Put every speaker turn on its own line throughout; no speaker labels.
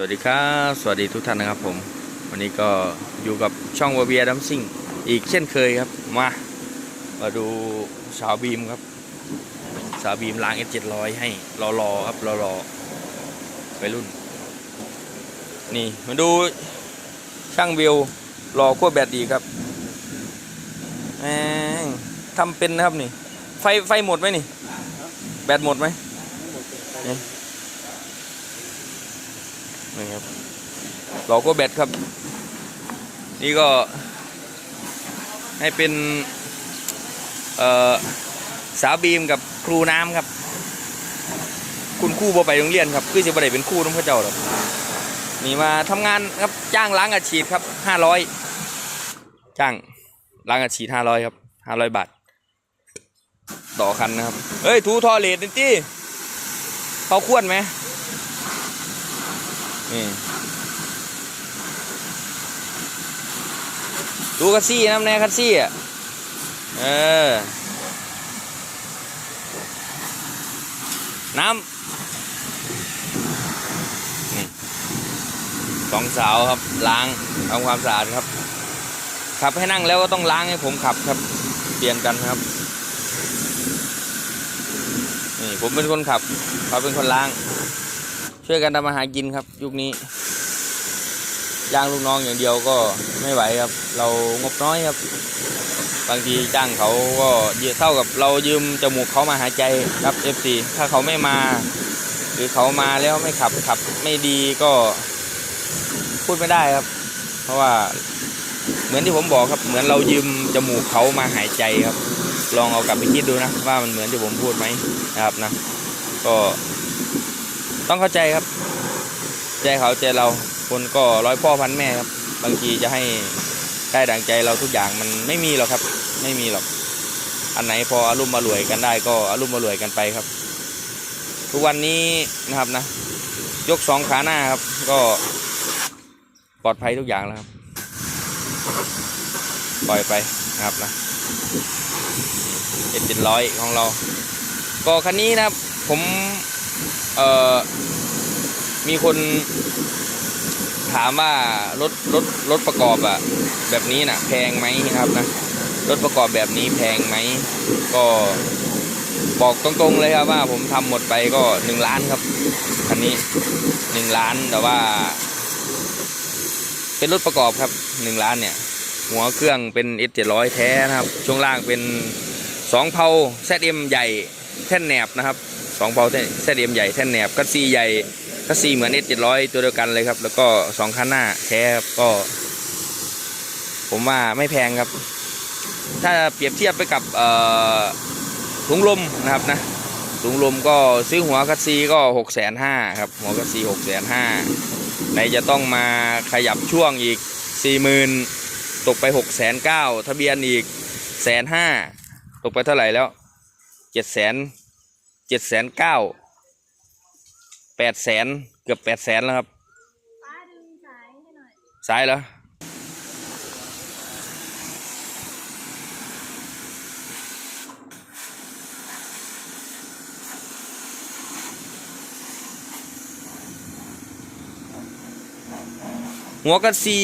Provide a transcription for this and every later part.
สวัสดีครับสวัสดีทุกท่านนะครับผม วันนี้ก็อยู่กับช่องวาเบียดัมซิ่งอีกเช่นเคยครับ มามาดูสาวบีมครับ สาวบีมล้าง F700 ให้รอรอครับรอรอไปรุ่น นี่มาดูช่างวิวรอขั้วแบตดีครับแหมทำเป็นนะครับนี่ ไฟไฟหมดไหมนี่ แบตหมดไหม นี่ครับเราก็แบตครับ นี่ก็ให้เป็นเออสาวบีมกับครูน้ำครับ คุณครู่บ่ไปโรงเรียนครับคือจะบ่ไดเป็นคู่น้องพระเจ้าหรอกนี่มาทำงานครับจ้างล้างอาชีพครับห้าร้อยจ้างล้างอาชีพห้าร้อยครับห้าร้อยบาทต่อคันนะครับ เฮ้ย ทูทอเลดนี่จี้เขาควรไหม นี่ดูคัสซี่น้ำแน่คัสซี่อะ เออ น้ำนี่สองสาวครับล้างทำความสะอาดครับ ขับให้นั่งแล้วก็ต้องล้างให้ผมขับครับ เปลี่ยนกันครับ นี่ผมเป็นคนขับเขาเป็นคนล้าง ช่วยกันทำมาหากินครับ ยุคนี้จ้างลูกน้องอย่างเดียวก็ไม่ไหวครับ เรางบน้อยครับ บางทีจ้างเขาก็เยอะเท่ากับเรายืมจมูกเขามาหายใจครับ FC ถ้าเขาไม่มา หรือเขามาแล้วไม่ขับขับไม่ดีก็พูดไม่ได้ครับ เพราะว่าเหมือนที่ผมบอกครับ เหมือนเรายืมจมูกเขามาหายใจครับ ลองเอากลับไปคิดดูนะ ว่ามันเหมือนที่ผมพูดไหมนะครับนะ ก็ ต้องเข้าใจครับ ใจเขาใจเราคนก็ร้อยพ่อพันแม่ครับ บางทีจะให้ได้ดังใจเราทุกอย่างมันไม่มีหรอกครับ ไม่มีหรอก อันไหนพออารมณ์มารวยกันได้ก็อารมณ์มารวยกันไปครับ ทุกวันนี้นะครับนะ ยกสองขาหน้าครับ ก็ปลอดภัยทุกอย่างแล้วครับ ปล่อยไปนะครับนะเอ็ดเจ็ดร้อยของเรา ก็คันนี้นะครับ ผม เอ่อมีคนถามว่ารถรถรถประกอบอะแบบนี้นะแพงไหมครับนะรถประกอบแบบนี้แพงไหมก็บอกตรงๆเลยครับว่าผมทำหมดไปก็หนึ่งล้านครับคันนี้หนึ่งล้านแต่ว่า เป็นรถประกอบครับหนึ่งล้านเนี่ย หัวเครื่องเป็น S 700แท้นะครับ ช่วงล่างเป็นสองเพา ZM ใหญ่แท่นแหนบนะครับ สองเพา ZM ใหญ่แท่นแหนบคัสซีใหญ่คัสซีเหมือน S 700ตัวเดียวกันเลยครับ แล้วก็สองคันหน้าแท้ครับก็ ผมว่าไม่แพงครับ ถ้าเปรียบเทียบไปกับถุงลมนะครับนะถุงลมก็ซื้อหัวคัสซีก็หกแสนห้าครับหัวคัสซีหกแสนห้าไหนจะต้องมาขยับช่วงอีกสี่หมื่นตกไปหกแสนเก้าทะเบียนอีกแสนห้าตกไปเท่าไหร่แล้วเจ็ดแสน เจ็ดแสนเก้าแปดแสนเกือบแปดแสนแล้วครับ
ป้าดึงสายให้หน่อย
ซ้ายแล้วหัวกระซี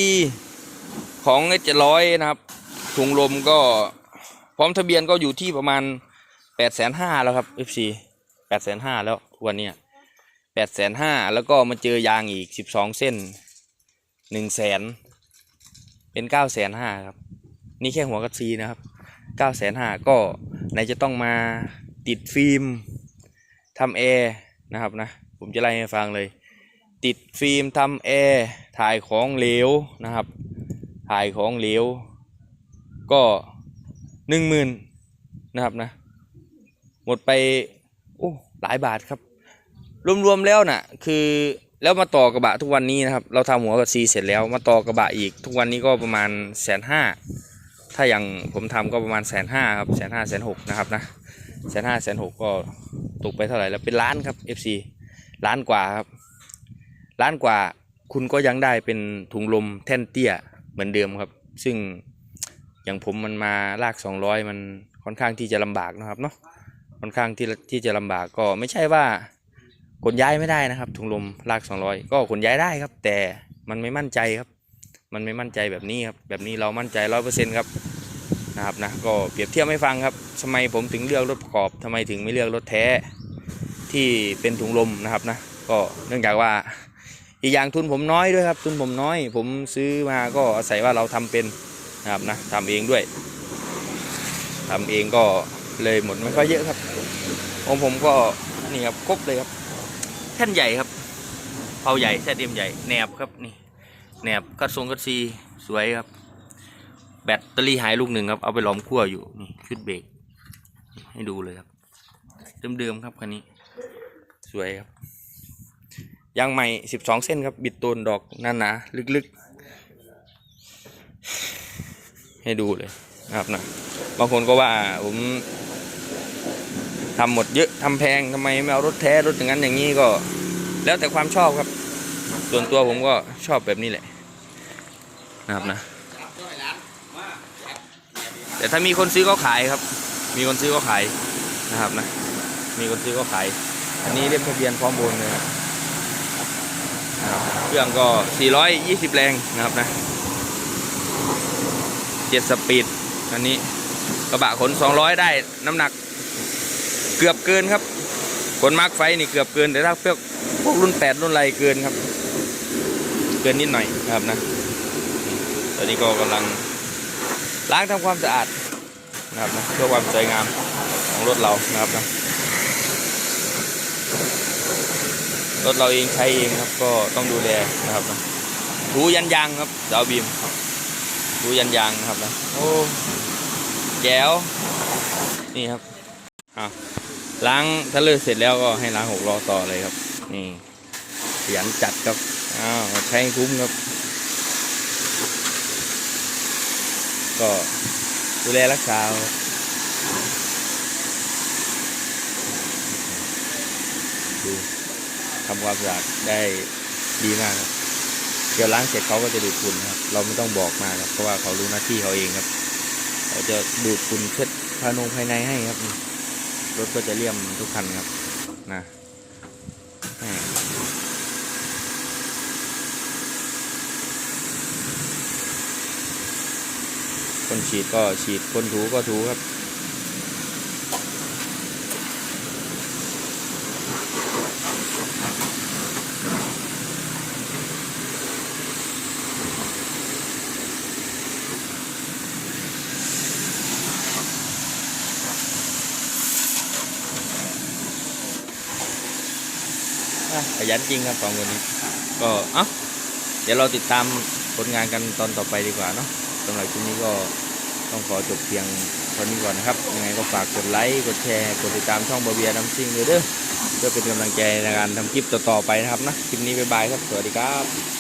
ของเอจร้อยนะครับ ถุงลมก็พร้อมทะเบียนก็อยู่ที่ประมาณแปดแสนห้าแล้วครับ FC แปดแสนห้าแล้วทวันเนี้แปดแสนห้าแล้วก็มาเจอยางอีกสิบสองเส้นหนึ่งแสนเป็นเก้าแสนห้าครับ นี่แค่หัวกระซีนะครับเก้าแสนห้าก็ไหนจะต้องมาติดฟิล์มทำแอร์นะครับนะผมจะไล่ให้ฟังเลย ติดฟิล์มทำแอร์ถ่ายของเหลวนะครับ ถ่ายของเหลว ก็หนึ่งหมื่นนะครับนะ หมดไป โอ้หลายบาทครับ รวมๆแล้วน่ะ คือแล้วมาต่อกระบะทุกวันนี้นะครับ เราทำหัวกับซีเสร็จแล้วมาต่อกระบะอีก ทุกวันนี้ก็ประมาณแสนห้าถ้าอย่างผมทำก็ประมาณแสนห้าครับแสนห้าแสนหกนะครับนะแสนห้าแสนหกก็ตกไปเท่าไหร่แล้วเป็นล้านครับ FC ล้านกว่าครับล้านกว่าคุณก็ยังได้เป็นถุงลมแท่นเตี้ยเหมือนเดิมครับ ซึ่งอย่างผมมันมาลาก200มันค่อนข้างที่จะลำบากนะครับเนาะ ค่อนข้างที่ที่จะลำบากก็ไม่ใช่ว่าขนย้ายไม่ได้นะครับ ถุงลมลาก 200 ก็ขนย้ายได้ครับ แต่มันไม่มั่นใจครับ มันไม่มั่นใจแบบนี้ครับ แบบนี้เรามั่นใจร้อยเปอร์เซ็นต์ครับนะครับนะก็เปรียบเทียบให้ฟังครับทำไมผมถึงเลือกรถประกอบทำไมถึงไม่เลือกรถแท้ที่เป็นถุงลมนะครับนะก็เนื่องจากว่าอีกอย่างทุนผมน้อยด้วยครับ ทุนผมน้อย ผมซื้อมาก็อาศัยว่าเราทำเป็นนะครับนะทำเองด้วยทำเองก็ เลยหมดไม่ค่อยเยอะครับ ของผมก็นี่ครับครบเลยครับแท่นใหญ่ครับเผาใหญ่แท่นเอ็มใหญ่แหนบครับนี่แหนบคัดทรงคัดซีสวยครับ แบตเตอรี่หายลูกหนึ่งครับเอาไปหล้อมขั้วอยู่นี่ชุดเบรกให้ดูเลยครับเดิมๆครับคันนี้ สวยครับยางใหม่12เส้นครับ บิดโตนดอกนาหนาๆลึกๆ ให้ดูเลยนะครับนะบางคนก็ว่าผม ทำหมดเยอะทำแพงทำไมไม่เอารถแท้รถอย่างนั้นอย่างนี้ก็ แล้วแต่ความชอบครับ ส่วนตัวผมก็ชอบแบบนี้แหละนะครับนะ แต่ถ้ามีคนซื้อก็ขายครับ มีคนซื้อก็ขายนะครับนะ มีคนซื้อก็ขาย อันนี้เรียบทะเบียนพร้อมโบนเลยครับนะครับเครื่องก็ 420 แรงนะครับนะ 7 สปีด อันนี้กระบะขน 200 ได้น้ำหนัก เกือบเกินครับขนมาร์กไฟนี่เกือบเกิน แต่ถ้าเพื่อพวกรุ่น8รุ่นไรเกินครับ เกินนิดหน่อยครับนะ ตอนนี้ก็กำลังล้างทำความสะอาดนะครับนะเพื่อความสวยงามของรถเรานะครับนะรถเราเองใช้เองครับก็ต้องดูแลนะครับนะถูยันยางครับดาวบีมถูยันยางนะครับนะโอ้แก้วนี่ครับอะ ล้างทะเลเสร็จแล้วก็ให้ล้างหกล้อต่อเลยครับ นี่ขยันจัดครับอ้าวใช้คุ้มครับ ก็ดูแลรักษาดูทำความสะอาดได้ดีมากครับเดี๋ยวล้างเสร็จเขาก็จะดูดฝุ่นครับ เราไม่ต้องบอกมาครับ เพราะว่าเขารู้หน้าที่เขาเองครับ เขาจะดูดฝุ่นเช็ดภายนงภายในให้ครับ รถก็จะเลี่ยมทุกคันครับนะคนฉีดก็ฉีดคนถูก็ถูครับ ขยันจริงครับสองคนนี้ ก็เอ้าเดี๋ยวเราติดตามผลงานกันตอนต่อไปดีกว่าเนาะสำหรับคลิปนี้ก็ต้องขอจบเพียงเท่านี้ก่อนนะครับ ยังไงก็ฝากกดไลค์กดแชร์กดติดตามช่องบาเบียน้ำซิ่งเลยเด้อเพื่อเป็นกำลังใจในการทำคลิปต่อๆไปนะครับนะคลิปนี้บ๊ายบายครับสวัสดีครับ